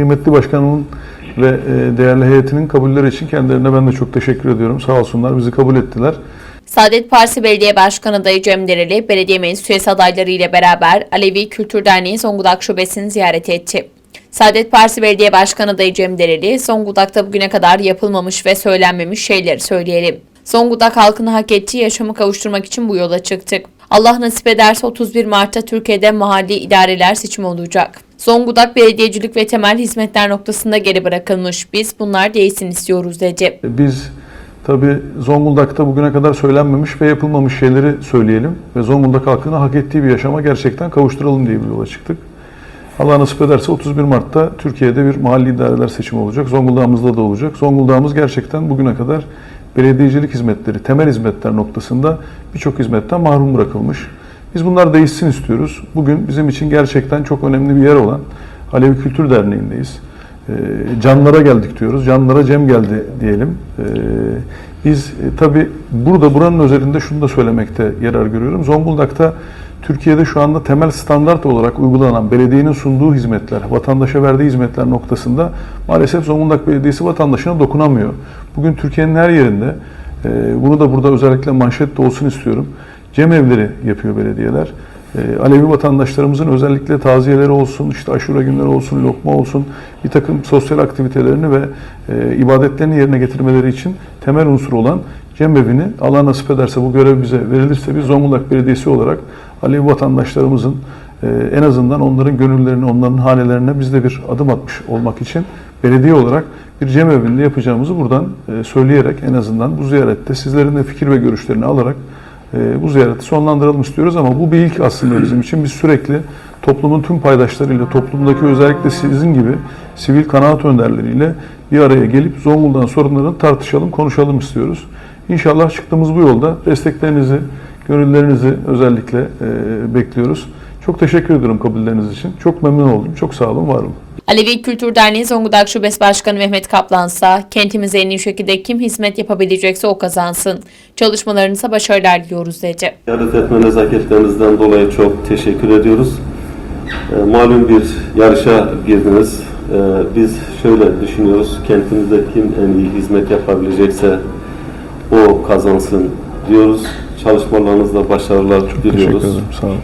kıymetli başkanımın ve e, değerli heyetinin kabulleri için kendilerine ben de çok teşekkür ediyorum. Sağ olsunlar bizi kabul ettiler. Saadet Partisi Belediye Başkanı adayı Cem Dereli, belediye meclis üyesi adayları ile beraber Alevi Kültür Derneği Zonguldak Şubesi'ni ziyaret etti. Saadet Partisi Belediye Başkanı adayı Cem Dereli, Zonguldak'ta bugüne kadar yapılmamış ve söylenmemiş şeyleri söyleyelim. Zonguldak halkını hak ettiği yaşamı kavuşturmak için bu yola çıktık. Allah nasip ederse 31 Mart'ta Türkiye'de mahalli idareler seçimi olacak. Zonguldak belediyecilik ve temel hizmetler noktasında geri bırakılmış. Biz bunlar değilsin istiyoruz dedi. Biz tabi Zonguldak'ta bugüne kadar söylenmemiş ve yapılmamış şeyleri söyleyelim ve Zonguldak halkını hak ettiği bir yaşama gerçekten kavuşturalım diye bir yola çıktık. Allah nasip ederse 31 Mart'ta Türkiye'de bir mahalli idareler seçimi olacak. Zonguldak'ımızda da olacak. Zonguldak'ımız gerçekten bugüne kadar belediyecilik hizmetleri, temel hizmetler noktasında birçok hizmetten mahrum bırakılmış. Biz bunlar değişsin istiyoruz. Bugün bizim için gerçekten çok önemli bir yer olan Alevi Kültür Derneği'ndeyiz. Ee, canlara geldik diyoruz. Canlara Cem geldi diyelim. Ee, biz e, tabi burada buranın özelinde şunu da söylemekte yarar görüyorum. Zonguldak'ta Türkiye'de şu anda temel standart olarak uygulanan belediyenin sunduğu hizmetler, vatandaşa verdiği hizmetler noktasında maalesef Zonguldak Belediyesi vatandaşına dokunamıyor. Bugün Türkiye'nin her yerinde, e, bunu da burada özellikle manşette olsun istiyorum. Cem evleri yapıyor belediyeler. E, Alevi vatandaşlarımızın özellikle taziyeleri olsun, işte aşure günleri olsun, lokma olsun, bir takım sosyal aktivitelerini ve e, ibadetlerini yerine getirmeleri için temel unsur olan Cem evini Allah nasip ederse bu görev bize verilirse biz Zonguldak Belediyesi olarak Alevi vatandaşlarımızın e, en azından onların gönüllerine, onların hanelerine biz de bir adım atmış olmak için belediye olarak bir Cem evinde yapacağımızı buradan e, söyleyerek en azından bu ziyarette sizlerin de fikir ve görüşlerini alarak e, bu ziyareti sonlandıralım istiyoruz ama bu bir ilk aslında bizim için. Biz sürekli toplumun tüm paydaşlarıyla, toplumdaki özellikle sizin gibi sivil kanaat önderleriyle bir araya gelip Zonguldak'ın sorunlarını tartışalım, konuşalım istiyoruz. İnşallah çıktığımız bu yolda desteklerinizi, gönüllerinizi özellikle e, bekliyoruz. Çok teşekkür ediyorum kabulleriniz için. Çok memnun oldum. Çok sağ olun, var olun. Alevi Kültür Derneği Zonguldak Şubesi Başkanı Mehmet Kaplansa, kentimize en iyi şekilde kim hizmet yapabilecekse o kazansın. Çalışmalarınıza başarılar diliyoruz dedi. Ziyaret etme nezaketlerinizden dolayı çok teşekkür ediyoruz. E, malum bir yarışa girdiniz. E, biz şöyle düşünüyoruz, kentimizde kim en iyi hizmet yapabilecekse o kazansın diyoruz. Çalışmalarınızda başarılar Teşekkür diliyoruz. ederim. Sağ olun.